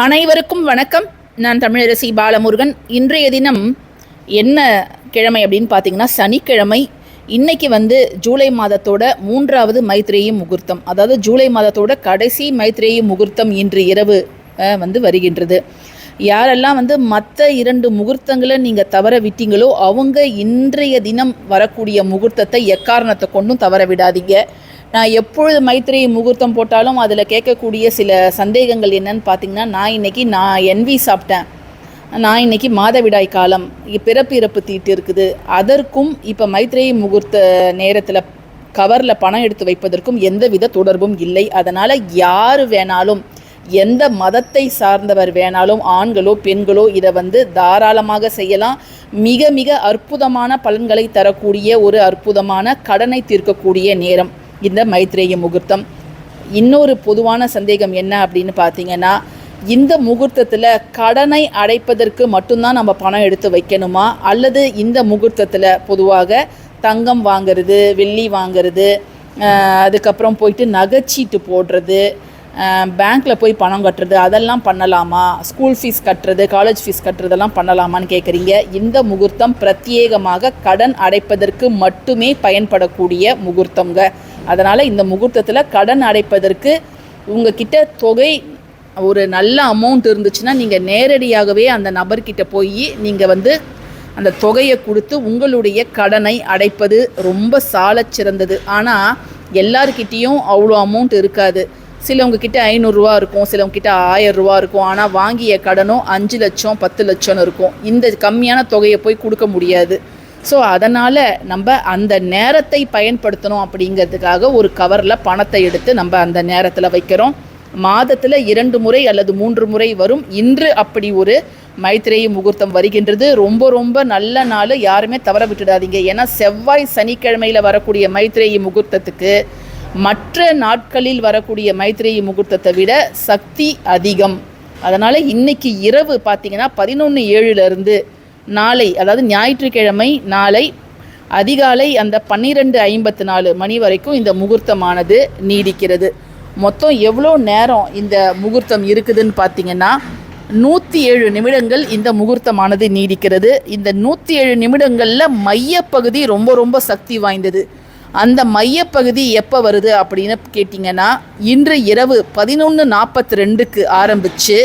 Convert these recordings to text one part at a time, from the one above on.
அனைவருக்கும் வணக்கம். நான் தமிழரசி பாலமுருகன். இன்றைய தினம் என்ன கிழமை அப்படின்னு பார்த்தீங்கன்னா சனிக்கிழமை. இன்னைக்கு வந்து ஜூலை மாதத்தோட மூன்றாவது மைத்ரேயி முகூர்த்தம். அதாவது ஜூலை மாதத்தோட கடைசி மைத்ரேயி முகூர்த்தம் இன்று இரவு வந்து வருகின்றது. யாரெல்லாம் வந்து மற்ற இரண்டு முகூர்த்தங்களை நீங்கள் தவற விட்டீங்களோ அவங்க இன்றைய தினம் வரக்கூடிய முகூர்த்தத்தை எக்காரணத்தை கொண்டும் தவற விடாதீங்க. நான் எப்பொழுது மைத்திரி முகூர்த்தம் போட்டாலும் அதில் கேட்கக்கூடிய சில சந்தேகங்கள் என்னன்னு பார்த்தீங்கன்னா நான் இன்னைக்கு நான் என்வி சாப்பிட்டேன். நான் இன்னைக்கு மாதவிடாய் காலம் பிறப்பு இறப்பு தீட்டு இருக்குது. அதற்கும் இப்போ மைத்ரேயி முகூர்த்த நேரத்தில் கவரில் பணம் எடுத்து வைப்பதற்கும் எந்தவித தொடர்பும் இல்லை. அதனால் யார் வேணாலும் எந்த மதத்தை சார்ந்தவர் வேணாலும் ஆண்களோ பெண்களோ இதை வந்து தாராளமாக செய்யலாம். மிக மிக அற்புதமான பலன்களை தரக்கூடிய ஒரு அற்புதமான கடனை தீர்க்கக்கூடிய நேரம். இந்த மைத்ரேய முகூர்த்தம். இன்னொரு பொதுவான சந்தேகம் என்ன அப்படின்னு பார்த்தீங்கன்னா இந்த முகூர்த்தத்தில் கடனை அடைப்பதற்கு மட்டும்தான் நம்ம பணம் எடுத்து வைக்கணுமா? அல்லது இந்த முகூர்த்தத்தில் பொதுவாக தங்கம் வாங்குறது வெள்ளி வாங்குறது அதுக்கப்புறம் போயிட்டு நகைச்சீட்டு போடுறது பேங்க்கில் போய் பணம் கட்டுறது அதெல்லாம் பண்ணலாமா? ஸ்கூல் ஃபீஸ் கட்டுறது காலேஜ் ஃபீஸ் கட்டுறதெல்லாம் பண்ணலாமான்னு கேட்குறீங்க இந்த முகூர்த்தம் பிரத்யேகமாக கடன் அடைப்பதற்கு மட்டுமே பயன்படக்கூடிய முகூர்த்தங்க அதனால் இந்த முகூர்த்தத்தில் கடன் அடைப்பதற்கு உங்ககிட்ட தொகை ஒரு நல்ல அமௌண்ட் இருந்துச்சுன்னா நீங்கள் நேரடியாகவே அந்த நபர்கிட்ட போய் நீங்கள் வந்து அந்த தொகையை கொடுத்து உங்களுடைய கடனை அடைப்பது ரொம்ப சால சிறந்தது. ஆனால் எல்லாருக்கிட்டேயும் அவ்வளோ அமௌண்ட் இருக்காது. சிலவங்க கிட்ட ஐநூறுரூவா இருக்கும் சிலவங்க கிட்ட ரூபா இருக்கும். ஆனால் வாங்கிய கடனும் அஞ்சு லட்சம் பத்து லட்சம்னு இருக்கும். இந்த கம்மியான தொகையை போய் கொடுக்க முடியாது. ஸோ அதனால் நம்ம அந்த நேரத்தை பயன்படுத்தணும் அப்படிங்கிறதுக்காக ஒரு கவரில் பணத்தை எடுத்து நம்ம அந்த நேரத்தில் வைக்கிறோம். மாதத்தில் இரண்டு முறை அல்லது மூன்று முறை வரும். இன்று அப்படி ஒரு மைத்திரேயி முகூர்த்தம் வருகின்றது. ரொம்ப ரொம்ப நல்ல நாள். யாருமே தவற விட்டுடாதீங்க. ஏன்னா செவ்வாய் சனிக்கிழமையில் வரக்கூடிய மைத்ரேயி முகூர்த்தத்துக்கு மற்ற நாட்களில் வரக்கூடிய மைத்திரேயி முகூர்த்தத்தை விட சக்தி அதிகம். அதனால் இன்னைக்கு இரவு பார்த்தீங்கன்னா பதினொன்று ஏழுலேருந்து நாளை அதாவது ஞாயிற்றுக்கிழமை நாளை அதிகாலை அந்த பன்னிரெண்டு ஐம்பத்து நாலு மணி வரைக்கும் இந்த முகூர்த்தமானது நீடிக்கிறது. மொத்தம் எவ்வளோ நேரம் இந்த முகூர்த்தம் இருக்குதுன்னு பார்த்தீங்கன்னா நூற்றி ஏழு நிமிடங்கள் இந்த முகூர்த்தமானது நீடிக்கிறது. இந்த நூற்றி ஏழு நிமிடங்களில் மையப்பகுதி ரொம்ப ரொம்ப சக்தி வாய்ந்தது. அந்த மையப்பகுதி எப்போ வருது அப்படின்னு கேட்டிங்கன்னா இன்று இரவு பதினொன்று நாற்பத்தி ரெண்டுக்கு ஆரம்பித்து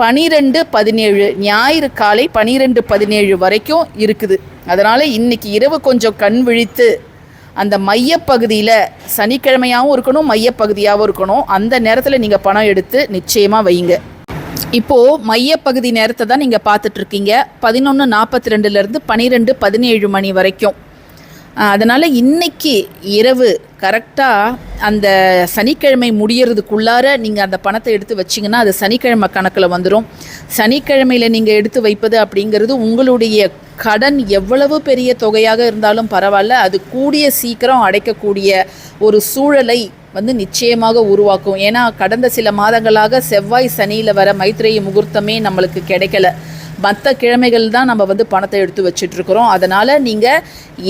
பனிரெண்டு பதினேழு ஞாயிறு காலை பனிரெண்டு பதினேழு வரைக்கும் இருக்குது. அதனால் இன்னைக்கு இரவு கொஞ்சம் கண் விழித்து அந்த மையப்பகுதியில் சனிக்கிழமையாகவும் இருக்கணும் மையப்பகுதியாகவும் இருக்கணும். அந்த நேரத்தில் நீங்கள் பணம் எடுத்து நிச்சயமாக வைங்க. இப்போது மையப்பகுதி நேரத்தை தான் நீங்கள் பார்த்துட்ருக்கீங்க பதினொன்று நாற்பத்தி ரெண்டுலேருந்து பன்னிரெண்டு பதினேழு மணி வரைக்கும். அதனால் இன்னைக்கு இரவு கரெக்டாக அந்த சனிக்கிழமை முடியறதுக்குள்ளார நீங்கள் அந்த பணத்தை எடுத்து வச்சிங்கன்னா அது சனிக்கிழமை கணக்கில் வந்துடும் சனிக்கிழமையில் நீங்கள் எடுத்து வைப்பது அப்படிங்கிறது உங்களுடைய கடன் எவ்வளவு பெரிய தொகையாக இருந்தாலும் பரவாயில்ல அது கூடிய சீக்கிரம் அடைக்கக்கூடிய ஒரு சூழலை வந்து நிச்சயமாக உருவாக்கும். ஏன்னா கடந்த சில மாதங்களாக செவ்வாய் சனியில் வர மைத்ரேயி முகூர்த்தமே நம்மளுக்கு கிடைக்கல. மற்ற கிழமைகள் தான் நம்ம வந்து பணத்தை எடுத்து வச்சிட்ருக்குறோம் அதனால் நீங்கள்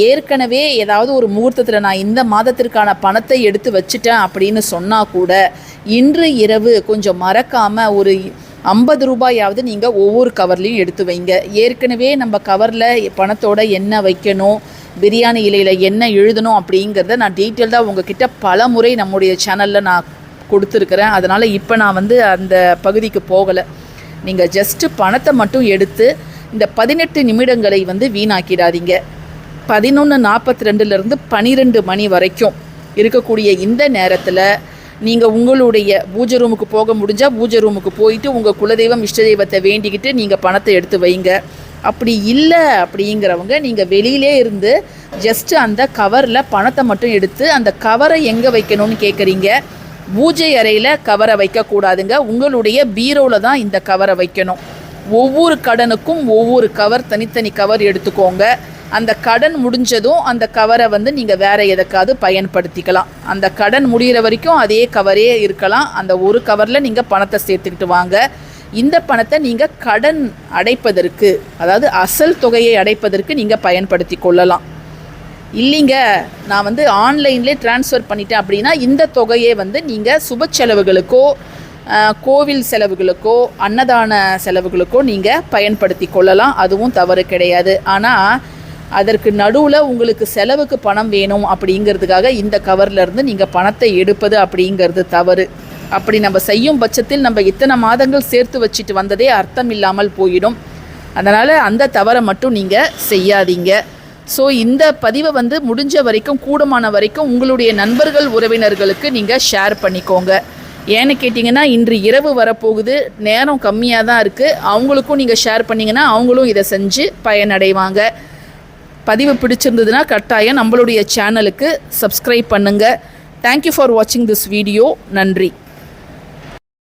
ஏற்கனவே ஏதாவது ஒரு முகூர்த்தத்தில் நான் இந்த மாதத்திற்கான பணத்தை எடுத்து வச்சுட்டேன் அப்படின்னு சொன்னால் கூட இன்று இரவு கொஞ்சம் மறக்காமல் ஒரு ஐம்பது ரூபாயாவது நீங்கள் ஒவ்வொரு கவர்லையும் எடுத்து வைங்க. ஏற்கனவே நம்ம கவரில் பணத்தோட என்ன வைக்கணும் பிரியாணி இலையில் என்ன எழுதணும் அப்படிங்கிறத நான் டீட்டெயில்டாக உங்ககிட்ட பல முறை நம்முடைய சேனலில் நான் கொடுத்துருக்குறேன். அதனால் இப்போ நான் வந்து அந்த பகுதிக்கு போகலை. நீங்கள் ஜஸ்ட்டு பணத்தை மட்டும் எடுத்து இந்த பதினெட்டு நிமிடங்களை வந்து வீணாக்கிடாதீங்க. பதினொன்று நாற்பத்தி ரெண்டுலேருந்து பன்னிரெண்டு மணி வரைக்கும் இருக்கக்கூடிய இந்த நேரத்தில் நீங்கள் உங்களுடைய பூஜை ரூமுக்கு போக முடிஞ்சால் பூஜை ரூமுக்கு போயிட்டு உங்கள் குலதெய்வம் இஷ்ட தெய்வத்தை வேண்டிக்கிட்டு நீங்கள் பணத்தை எடுத்து வைங்க. அப்படி இல்லை அப்படிங்கிறவங்க நீங்கள் வெளியிலே இருந்து ஜஸ்ட்டு அந்த கவரில் பணத்தை மட்டும் எடுத்து அந்த கவரை எங்கே வைக்கணும்னு கேட்குறீங்க பூஜை அறையில் கவரை வைக்கக்கூடாதுங்க. உங்களுடைய பீரோவில் தான் இந்த கவரை வைக்கணும். ஒவ்வொரு கடனுக்கும் ஒவ்வொரு கவர் தனித்தனி கவர் எடுத்துக்கோங்க. அந்த கடன் முடிஞ்சதும் அந்த கவரை வந்து நீங்கள் வேற எதுக்காவது பயன்படுத்திக்கலாம். அந்த கடன் முடிகிற வரைக்கும் அதே கவரே இருக்கலாம். அந்த ஒரு கவரில் நீங்கள் பணத்தை சேர்த்துக்கிட்டு வாங்க. இந்த பணத்தை நீங்கள் கடன் அடைப்பதற்கு அதாவது அசல் தொகையை அடைப்பதற்கு நீங்கள் பயன்படுத்தி கொள்ளலாம். இல்லைங்க நான் வந்து ஆன்லைன்லேயே ட்ரான்ஸ்ஃபர் பண்ணிட்டேன் அப்படின்னா இந்த தொகையை வந்து நீங்கள் சுப செலவுகளுக்கோ கோவில் செலவுகளுக்கோ அன்னதான செலவுகளுக்கோ நீங்கள் பயன்படுத்தி கொள்ளலாம். அதுவும் தவறு கிடையாது. ஆனால் அதற்கு நடுவில் உங்களுக்கு செலவுக்கு பணம் வேணும் அப்படிங்கிறதுக்காக இந்த கவர்லேருந்து நீங்கள் பணத்தை எடுப்பது அப்படிங்கிறது தவறு. அப்படி நம்ம செய்யும் பட்சத்தில் நம்ம இத்தனை மாதங்கள் சேர்த்து வச்சுட்டு வந்ததே அர்த்தம் இல்லாமல் போயிடும். அதனால் அந்த தவறை மட்டும் நீங்கள் செய்யாதீங்க. ஸோ இந்த பதிவை வந்து முடிஞ்ச வரைக்கும் கூடுமான வரைக்கும் உங்களுடைய நண்பர்கள் உறவினர்களுக்கு நீங்கள் ஷேர் பண்ணிக்கோங்க. ஏன்னு கேட்டிங்கன்னா இன்று இரவு வரப்போகுது. நேரம் கம்மியாக தான் இருக்குது அவங்களுக்கும் நீங்கள் ஷேர் பண்ணிங்கன்னா அவங்களும் இதை செஞ்சு பயனடைவாங்க. பதிவு பிடிச்சிருந்ததுன்னா கட்டாயம் நம்மளுடைய சேனலுக்கு சப்ஸ்கிரைப் பண்ணுங்கள் தேங்க்யூ ஃபார் வாட்சிங் திஸ் வீடியோ நன்றி.